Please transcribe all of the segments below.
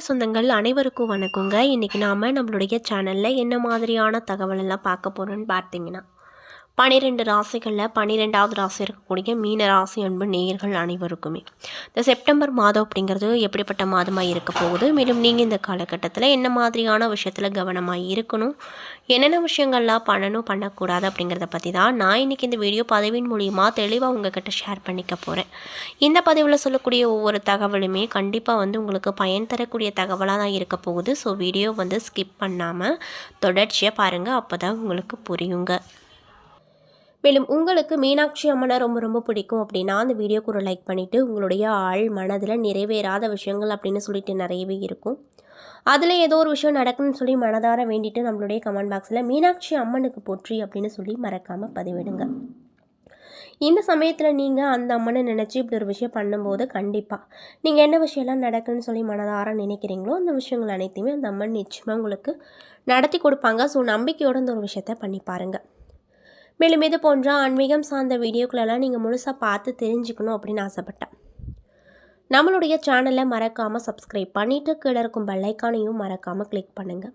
சொந்தங்கள் அனைவருக்கும் வணக்கங்க. இன்றைக்கி நாம் நம்மளுடைய சேனலில் என்ன மாதிரியான தகவலெல்லாம் பார்க்க போகிறோன்னு பார்த்தீங்கன்னா பன்னிரெண்டு ராசிகளில் பன்னிரெண்டாவது ராசி இருக்கக்கூடிய மீன ராசி அன்பு நேயர்கள் அனைவருக்குமே. இந்த செப்டம்பர் மாதம் அப்படிங்கிறது எப்படிப்பட்ட மாதமாக இருக்க போகுது? மேலும் நீங்கள் இந்த காலகட்டத்தில் என்ன மாதிரியான விஷயத்தில் கவனமாக இருக்கணும்? என்னென்ன விஷயங்கள்லாம் பண்ணணும் பண்ணக்கூடாது அப்படிங்கிறத பற்றி தான் நான் இன்றைக்கி இந்த வீடியோ பதிவின் மூலியமாக தெளிவாக உங்ககிட்ட ஷேர் பண்ணிக்க போகிறேன் இந்த பதிவில் சொல்லக்கூடிய ஒவ்வொரு தகவலுமே கண்டிப்பாக வந்து உங்களுக்கு பயன் தரக்கூடிய தகவலாக தான் இருக்க போகுது. ஸோ வீடியோ வந்து ஸ்கிப் பண்ணாமல் தொடர்ச்சியாக பாருங்கள் அப்போ தான் உங்களுக்கு புரியுங்க. மேலும் உங்களுக்கு மீனாட்சி அம்மனை ரொம்ப ரொம்ப பிடிக்கும் அப்படின்னா அந்த வீடியோக்கு ஒரு லைக் பண்ணிவிட்டு உங்களுடைய ஆள் மனதில் நிறைவேறாத விஷயங்கள் அப்படின்னு சொல்லிட்டு நிறையவே இருக்கும். அதில் ஏதோ ஒரு விஷயம் நடக்குன்னு சொல்லி மனதார வேண்டிட்டு நம்மளுடைய கமெண்ட் பாக்ஸில் மீனாட்சி அம்மனுக்கு போற்றி அப்படின்னு சொல்லி மறக்காமல் பதிவிடுங்க. இந்த சமயத்தில் நீங்கள் அந்த அம்மனை நினச்சி இப்படி ஒரு விஷயம் பண்ணும்போது கண்டிப்பாக நீங்கள் என்ன விஷயம்லாம் நடக்குன்னு சொல்லி மனதார நினைக்கிறீங்களோ அந்த விஷயங்கள் அனைத்தையுமே அந்த அம்மன் நிச்சயமாக உங்களுக்கு நடத்தி கொடுப்பாங்க. ஸோ நம்பிக்கையோடு இந்த ஒரு விஷயத்த பண்ணி பாருங்கள் மேலும் இது போன்ற ஆன்மீகம் சார்ந்த வீடியோக்களெல்லாம் நீங்கள் முழுசாக பார்த்து தெரிஞ்சுக்கணும் அப்படின்னு ஆசைப்பட்டேன். நம்மளுடைய சேனலை மறக்காமல் சப்ஸ்கிரைப் பண்ணிவிட்டு கீழே இருக்கும் பெல்லைக்கானையும் மறக்காமல் கிளிக் பண்ணுங்கள்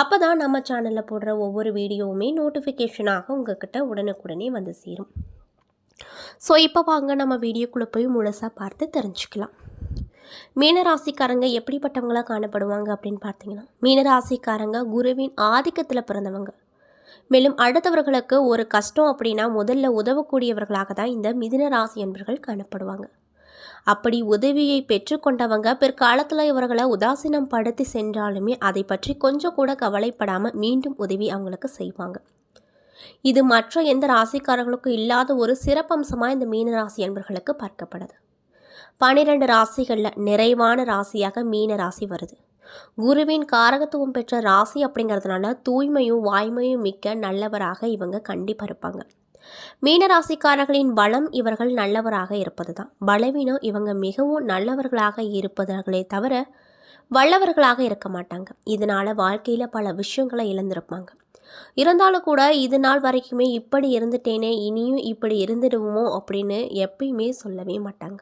அப்போ தான் நம்ம சேனலில் போடுற ஒவ்வொரு வீடியோவுமே நோட்டிஃபிகேஷனாக உங்ககிட்ட உடனுக்குடனே வந்து சேரும். ஸோ இப்போ வாங்க நம்ம வீடியோக்குள்ளே போய் முழுசாக பார்த்து தெரிஞ்சுக்கலாம். மீனராசிக்காரங்க எப்படிப்பட்டவங்களாக காணப்படுவாங்க அப்படின்னு பார்த்தீங்கன்னா மீனராசிக்காரங்க குருவின் ஆதிக்கத்தில் பிறந்தவங்க. மேலும் அடுத்தவர்களுக்கு ஒரு கஷ்டம் அப்படின்னா முதல்ல உதவக்கூடியவர்களாக தான் இந்த மிதுன ராசி என்பர்கள் காணப்படுவாங்க. அப்படி உதவியை பெற்றுக்கொண்டவங்க பிற்காலத்தில் இவர்களை உதாசீனம் படுத்தி சென்றாலுமே அதை பற்றி கொஞ்சம் கூட கவலைப்படாமல் மீண்டும் உதவி அவங்களுக்கு செய்வாங்க. இது மற்ற எந்த ராசிக்காரர்களுக்கும் இல்லாத ஒரு சிறப்பம்சமாக இந்த மீன ராசி என்பர்களுக்கு பார்க்கப்படுது. பனிரெண்டு ராசிகளில் நிறைவான ராசியாக மீன ராசி வருது. குருவின் காரகத்துவம் பெற்ற ராசி அப்படிங்கிறதுனால தூய்மையும் வாய்மையும் மிக்க நல்லவராக இவங்க கண்டிப்பாக இருப்பாங்க. மீனராசிக்காரர்களின் பலம் இவர்கள் நல்லவராக இருப்பது தான் பலவீனம் இவங்க மிகவும் நல்லவர்களாக இருப்பவர்களே தவிர வல்லவர்களாக இருக்க மாட்டாங்க. இதனால் வாழ்க்கையில் பல விஷயங்களை இழந்திருப்பாங்க. இருந்தாலும் கூட இது நாள் வரைக்குமே இப்படி இருந்துட்டேனே இனியும் இப்படி இருந்துடுவோமோ அப்படின்னு எப்பயுமே சொல்லவே மாட்டாங்க.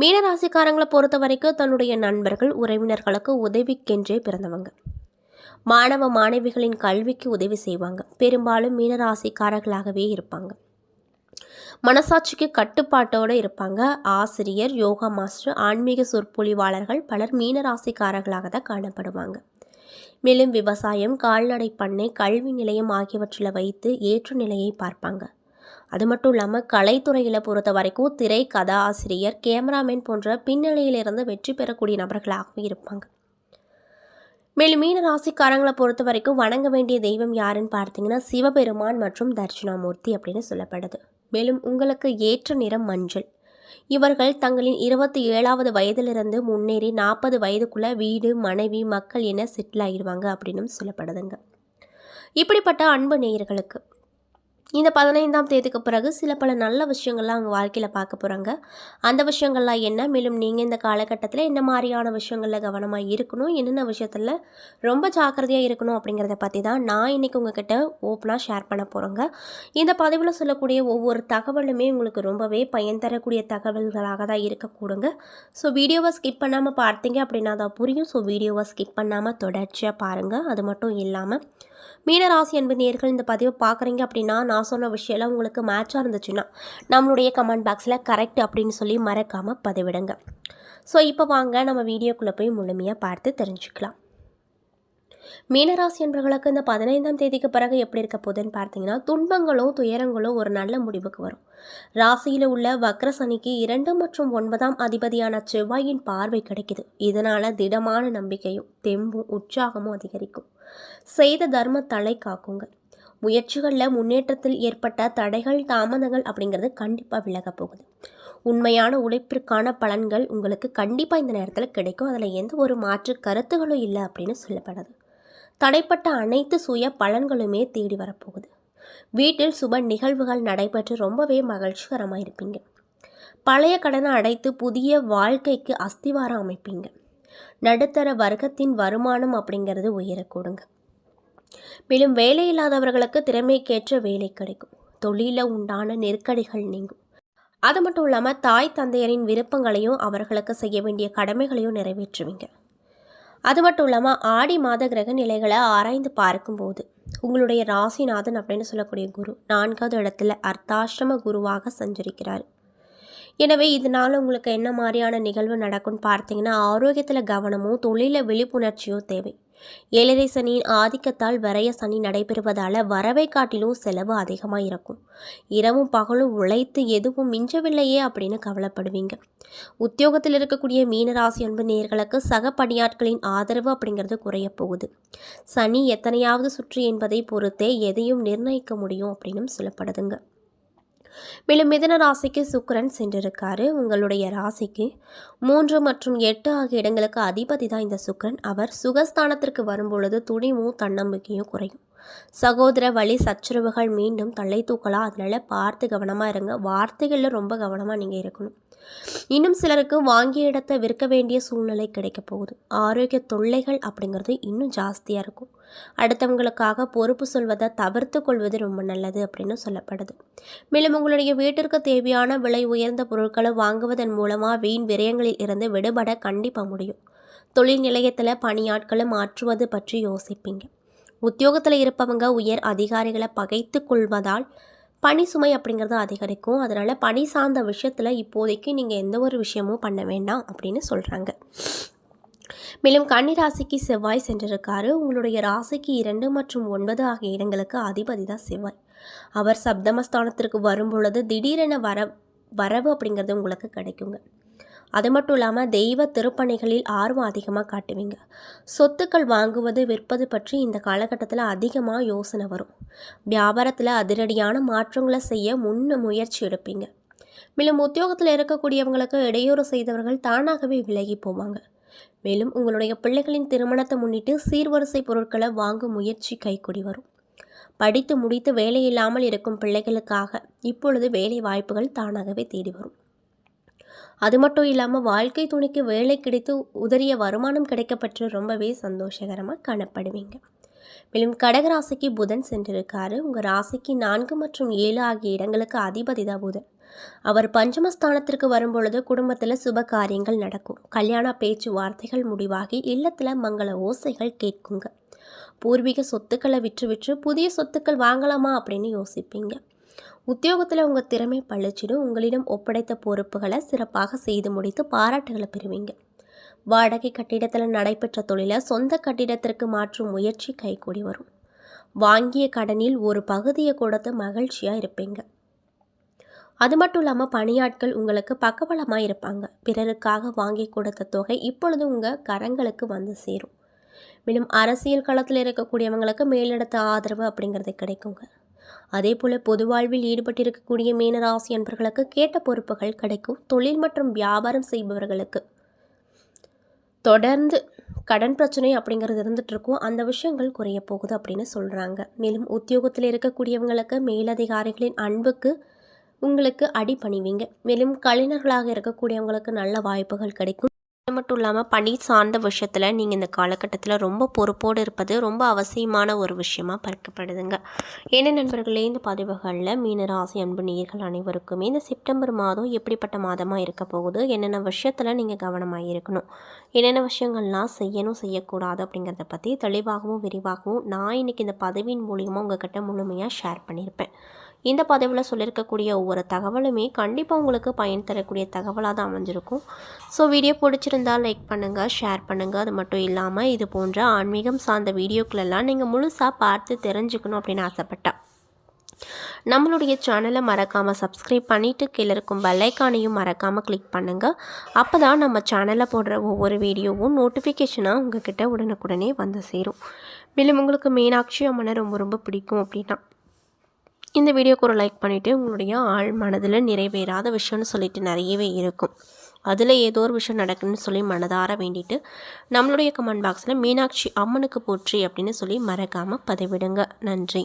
மீனராசிக்காரங்களை பொறுத்த வரைக்கும் தன்னுடைய நண்பர்கள் உறவினர்களுக்கு உதவிக்கென்றே பிறந்தவங்க. மாணவ மாணவிகளின் கல்விக்கு உதவி செய்வாங்க. பெரும்பாலும் மீனராசிக்காரர்களாகவே இருப்பாங்க. மனசாட்சிக்கு கட்டுப்பாட்டோடு இருப்பாங்க. ஆசிரியர் யோகா மாஸ்டர் ஆன்மீக சொற்பொழிவாளர்கள் பலர் மீனராசிக்காரர்களாக தான் காணப்படுவாங்க. மேலும் விவசாயம் கால்நடை பண்ணை கல்வி நிலையம் ஆகியவற்றில் வைத்து ஏற்ற நிலையை பார்ப்பாங்க. அது மட்டும் இல்லாமல் கலைத்துறையில் பொறுத்த வரைக்கும் திரை கதாசிரியர் கேமராமேன் போன்ற பின்னணியிலிருந்து வெற்றி பெறக்கூடிய நபர்களாகவும் இருப்பாங்க. மேலும் மீன ராசிக்காரங்களை பொறுத்த வரைக்கும் வணங்க வேண்டிய தெய்வம் யாருன்னு பார்த்தீங்கன்னா சிவபெருமான் மற்றும் தர்ஷனாமூர்த்தி அப்படின்னு சொல்லப்படுது. மேலும் உங்களுக்கு ஏற்ற நிறம் மஞ்சள். இவர்கள் தங்களின் இருபத்தி ஏழாவது வயதிலிருந்து முன்னேறி நாற்பது வயதுக்குள்ளே வீடு மனைவி மக்கள் என செட்டில் ஆகிடுவாங்க அப்படின்னு சொல்லப்படுதுங்க. இப்படிப்பட்ட அன்பு நேயர்களுக்கு இந்த பதினைந்தாம் தேதிக்கு பிறகு சில பல நல்ல விஷயங்கள்லாம் அவங்க வாழ்க்கையில் பார்க்க போகிறாங்க அந்த விஷயங்கள்லாம் என்ன? மேலும் நீங்கள் இந்த காலகட்டத்தில் என்ன மாதிரியான விஷயங்களில் கவனமாக இருக்கணும்? என்னென்ன விஷயத்தில் ரொம்ப ஜாக்கிரதையாக இருக்கணும் அப்படிங்கிறத பற்றி தான் நான் இன்றைக்கி உங்ககிட்ட ஓப்பனாக ஷேர் பண்ண போகிறேங்க இந்த பதிவில் சொல்லக்கூடிய ஒவ்வொரு தகவலுமே உங்களுக்கு ரொம்பவே பயன் தரக்கூடிய தகவல்களாக தான் இருக்கக்கூடுங்க. ஸோ வீடியோவை ஸ்கிப் பண்ணாமல் பார்த்தீங்க அப்படின்னா தான் புரியும். ஸோ வீடியோவை ஸ்கிப் பண்ணாமல் தொடர்ச்சியாக பாருங்கள் அது மட்டும் இல்லாமல் மீனராசி அன்பு நேர்கள் இந்த பதிவை பார்க்குறீங்க அப்படின்னா நான் நான் சொன்ன விஷயம்லாம் உங்களுக்கு மேட்சாக இருந்துச்சுன்னா நம்மளுடைய கமெண்ட் பாக்ஸில் கரெக்ட் அப்படின்னு சொல்லி மறக்காமல் பதிவிடுங்க. ஸோ இப்போ வாங்க நம்ம வீடியோக்குள்ளே போய் முழுமையாக பார்த்து தெரிஞ்சுக்கலாம். மீனராசி என்பவர்களுக்கு இந்த பதினைந்தாம் தேதிக்கு பிறகு எப்படி இருக்க போகுதுன்னு பார்த்தீங்கன்னா துன்பங்களோ துயரங்களோ ஒரு நல்ல முடிவுக்கு வரும். ராசியில் உள்ள வக்ர சனிக்கு இரண்டு மற்றும் ஒன்பதாம் அதிபதியான செவ்வாயின் பார்வை கிடைக்குது. இதனால் திடமான நம்பிக்கையும் தெம்பும் உற்சாகமும் அதிகரிக்கும். செய்த தர்ம தலை காக்குங்கள் முயற்சிகளில் முன்னேற்றத்தில் ஏற்பட்ட தடைகள் தாமதங்கள் அப்படிங்கிறது கண்டிப்பாக விலக போகுது. உண்மையான உழைப்பிற்கான பலன்கள் உங்களுக்கு கண்டிப்பாக இந்த நேரத்தில் கிடைக்கும். அதில் எந்த ஒரு மாற்று கருத்துகளும் இல்லை அப்படின்னு சொல்லப்படுது. தடைப்பட்ட அனைத்து சுய பலன்களுமே தேடி வரப்போகுது. வீட்டில் சுப நிகழ்வுகள் நடைபெற்று ரொம்பவே மகிழ்ச்சிகரமாக இருப்பீங்க. பழைய கடனை அடைத்து புதிய வாழ்க்கைக்கு அஸ்திவாரம் அமைப்பீங்க. நடுத்தர வர்க்கத்தின் வருமானம் அப்படிங்கிறது உயரக்கூடுங்க. மேலும் வேலை இல்லாதவர்களுக்கு திறமைக்கேற்ற வேலை கிடைக்கும். தொழிலில் உண்டான நெருக்கடிகள் நீங்கும். அது மட்டும் இல்லாமல் தாய் தந்தையரின் விருப்பங்களையும் அவர்களுக்கு செய்ய வேண்டிய கடமைகளையும் நிறைவேற்றுவீங்க. அது மட்டும் இல்லாமல் ஆடி மாத கிரக நிலைகளை ஆராய்ந்து பார்க்கும்போது உங்களுடைய ராசிநாதன் அப்படின்னு சொல்லக்கூடிய குரு நான்காவது இடத்துல அர்த்தாஷ்டம குருவாக சஞ்சரிக்கிறார். எனவே இதனால் உங்களுக்கு என்ன மாதிரியான நிகழ்வு நடக்கும்னு பார்த்தீங்கன்னா ஆரோக்கியத்தில் கவனமும் தொழிலில் விழிப்புணர்ச்சியோ தேவை. ஏழரை சனியின் ஆதிக்கத்தால் வரைய சனி நடைபெறுவதால் வரவை காட்டிலும் செலவு அதிகமாக இருக்கும் இரவும் பகலும் உழைத்து எதுவும் மிஞ்சவில்லையே அப்படின்னு கவலைப்படுவீங்க. உத்தியோகத்தில் இருக்கக்கூடிய மீனராசி அன்பு நேர்களுக்கு சக பணியாட்களின் ஆதரவு அப்படிங்கிறது குறைய போகுது. சனி எத்தனையாவது சுற்று என்பதை பொறுத்தே எதையும் நிர்ணயிக்க முடியும் அப்படின்னு சொல்லப்படுதுங்க. மேலும் மிதன ராசிக்கு சுக்கரன் சென்றிருக்காரு. உங்களுடைய ராசிக்கு மூன்று மற்றும் எட்டு ஆகிய இடங்களுக்கு அதிபதி தான் இந்த சுக்கரன். அவர் சுகஸ்தானத்திற்கு வரும்பொழுது துணிவும் தன்னம்பிக்கையும் குறையும். சகோதர வழி சச்சரவுகள் மீண்டும் தள்ளை தூக்கலாம் அதனால் பார்த்து கவனமாக இருங்க. வார்த்தைகளில் ரொம்ப கவனமாக நீங்கள் இருக்கணும். இன்னும் சிலருக்கு வாங்கிய இடத்தை விற்க வேண்டிய சூழ்நிலை கிடைக்க போகுது. ஆரோக்கிய தொல்லைகள் அப்படிங்கிறது இன்னும் ஜாஸ்தியாக இருக்கும். அடுத்தவங்களுக்காக பொறுப்பு சொல்வதை தவிர்த்து கொள்வது ரொம்ப நல்லது அப்படின்னு சொல்லப்படுது. மேலும் உங்களுடைய வீட்டிற்கு தேவையான விலை உயர்ந்த பொருட்களை வாங்குவதன் மூலமாக வீண் விரயங்களில் இருந்து விடுபட கண்டிப்பாக முடியும். தொழில் நிலையத்தில் பணியாட்களை மாற்றுவது பற்றி யோசிப்பீங்க. உத்தியோகத்தில் இருப்பவங்க உயர் அதிகாரிகளை பகைத்து கொள்வதால் பனி சுமை அப்படிங்கிறது அதிகரிக்கும். அதனால் பணி சார்ந்த விஷயத்தில் இப்போதைக்கு நீங்கள் எந்த ஒரு விஷயமும் பண்ண வேண்டாம் அப்படின்னு சொல்கிறாங்க மேலும் கன்னி ராசிக்கு செவ்வாய் சென்றிருக்காரு. உங்களுடைய ராசிக்கு இரண்டு மற்றும் ஒன்பது ஆகிய இடங்களுக்கு அதிபதி தான் செவ்வாய். அவர் சப்தமஸ்தானத்திற்கு வரும் பொழுது திடீரென வர வரவு அப்படிங்கிறது உங்களுக்கு கிடைக்குங்க. அது மட்டும் இல்லாமல் தெய்வ திருப்பணிகளில் ஆர்வம் அதிகமாக காட்டுவீங்க. சொத்துக்கள் வாங்குவது விற்பது பற்றி இந்த காலகட்டத்தில் அதிகமாக யோசனை வரும். வியாபாரத்தில் அதிரடியான மாற்றங்களை செய்ய முன்ன முயற்சி எடுப்பீங்க. மேலும் உத்தியோகத்தில் இருக்கக்கூடியவங்களுக்கு இடையூறு செய்தவர்கள் தானாகவே விலகி போவாங்க. மேலும் உங்களுடைய பிள்ளைகளின் திருமணத்தை முன்னிட்டு சீர்வரிசை பொருட்களை வாங்கும் முயற்சி கைக்கூடி வரும். படித்து முடித்து வேலையில்லாமல் இருக்கும் பிள்ளைகளுக்காக இப்பொழுது வேலை வாய்ப்புகள் தானாகவே தேடி வரும். அது மட்டும் இல்லாமல் வாழ்க்கை துணைக்கு வேலை கிடைத்து உதறிய வருமானம் கிடைக்கப்பட்டு ரொம்பவே சந்தோஷகரமாக காணப்படுவீங்க. மேலும் கடகராசிக்கு புதன் சென்றிருக்காரு. உங்கள் ராசிக்கு நான்கு மற்றும் ஏழு ஆகிய இடங்களுக்கு அதிபதி தான் புதன். அவர் பஞ்சமஸ்தானத்திற்கு வரும்பொழுது குடும்பத்தில் சுப காரியங்கள் நடக்கும். கல்யாண பேச்சுவார்த்தைகள் முடிவாகி இல்லத்தில் மங்கள ஓசைகள் கேட்குங்க. பூர்வீக சொத்துக்களை விற்று விற்று புதிய சொத்துக்கள் வாங்கலாமா அப்படின்னு யோசிப்பீங்க. உத்தியோகத்தில் உங்கள் திறமை பழிச்சிடும் உங்களிடம் ஒப்படைத்த பொறுப்புகளை சிறப்பாக செய்து முடித்து பாராட்டுகளை பெறுவீங்க. வாடகை கட்டிடத்தில் நடைபெற்ற தொழிலை சொந்த கட்டிடத்திற்கு மாற்றும் முயற்சி கைகூடி வரும். வாங்கிய கடனில் ஒரு பகுதியை கொடுத்து மகிழ்ச்சியாக இருப்பீங்க. அது மட்டும் இல்லாமல் பணியாட்கள் உங்களுக்கு பக்கபலமாக இருப்பாங்க. பிறருக்காக வாங்கி கொடுத்த தொகை இப்பொழுது உங்கள் கரங்களுக்கு வந்து சேரும். மேலும் அரசியல் களத்தில் இருக்கக்கூடியவங்களுக்கு மேலிடத்த ஆதரவு அப்படிங்கிறது கிடைக்குங்க. அதே போல் பொது வாழ்வில் ஈடுபட்டிருக்கக்கூடிய மீனராசி அன்பர்களுக்கு கேட்ட பொறுப்புகள் கிடைக்கும். தொழில் மற்றும் வியாபாரம் செய்பவர்களுக்கு. தொடர்ந்து கடன் பிரச்சனை அப்படிங்கிறது இருந்துட்டு இருக்கும். அந்த விஷயங்கள் குறைய போகுது அப்படின்னு சொல்கிறாங்க மேலும் உத்தியோகத்தில் இருக்கக்கூடியவங்களுக்கு மேலதிகாரிகளின் அன்புக்கு உங்களுக்கு அடி பணிவீங்க மேலும் கலைஞர்களாக இருக்கக்கூடியவங்களுக்கு நல்ல வாய்ப்புகள் கிடைக்கும். மட்டும் இல்லாமல் பணி சார்ந்த விஷயத்தில் நீங்கள் இந்த காலகட்டத்தில் ரொம்ப பொறுப்போடு இருப்பது ரொம்ப அவசியமான ஒரு விஷயமா பார்க்கப்படுதுங்க. ஏன்னா நண்பர்களே இந்த பதிவுகளில் மீனராசி அன்பு நீர்கள் அனைவருக்குமே இந்த செப்டம்பர் மாதம் எப்படிப்பட்ட மாதமாக இருக்க போகுது என்னென்ன விஷயத்தில் நீங்கள் கவனமாக இருக்கணும் என்னென்ன விஷயங்கள்லாம் செய்யணும் செய்யக்கூடாது அப்படிங்கிறத பற்றி தெளிவாகவும் விரிவாகவும் நான் இன்றைக்கி இந்த பதவியின் மூலியமாக உங்கள்கிட்ட முழுமையாக ஷேர் பண்ணியிருப்பேன். இந்த பதவியில் சொல்லியிருக்கக்கூடிய ஒவ்வொரு தகவலுமே கண்டிப்பாக உங்களுக்கு பயன் தரக்கூடிய தகவலாக தான் அமைஞ்சிருக்கும். ஸோ வீடியோ பிடிச்சிருந்தால் லைக் பண்ணுங்கள் ஷேர் பண்ணுங்கள் அது மட்டும் இல்லாமல் இது போன்ற ஆன்மீகம் சார்ந்த வீடியோக்களெல்லாம் நீங்கள் முழுசாக பார்த்து தெரிஞ்சுக்கணும் அப்படின்னு ஆசைப்பட்டேன் நம்மளுடைய சேனலை மறக்காமல் சப்ஸ்கிரைப் பண்ணிவிட்டு கீழே இருக்கும் பெல்லைக்கானையும் மறக்காமல் கிளிக் பண்ணுங்கள் அப்போ தான் நம்ம சேனலில் போடுற ஒவ்வொரு வீடியோவும் நோட்டிஃபிகேஷனாக உங்கள் கிட்டே உடனுக்குடனே வந்து சேரும். மேலும் உங்களுக்கு மீனாட்சி அம்மனை ரொம்ப ரொம்ப பிடிக்கும் அப்படின்னா இந்த வீடியோக்கு ஒரு லைக் பண்ணிவிட்டு உங்களுடைய ஆள் மனதில் நிறைவேறாத விஷயம்னு சொல்லிட்டு நிறையவே இருக்கும். அதில் ஏதோ ஒரு விஷயம் நடக்குன்னு சொல்லி மனதார வேண்டிட்டு நம்மளுடைய கமெண்ட் பாக்ஸில் மீனாட்சி அம்மனுக்கு போற்றி அப்படின்னு சொல்லி மறக்காமல் பதிவிடுங்க. நன்றி.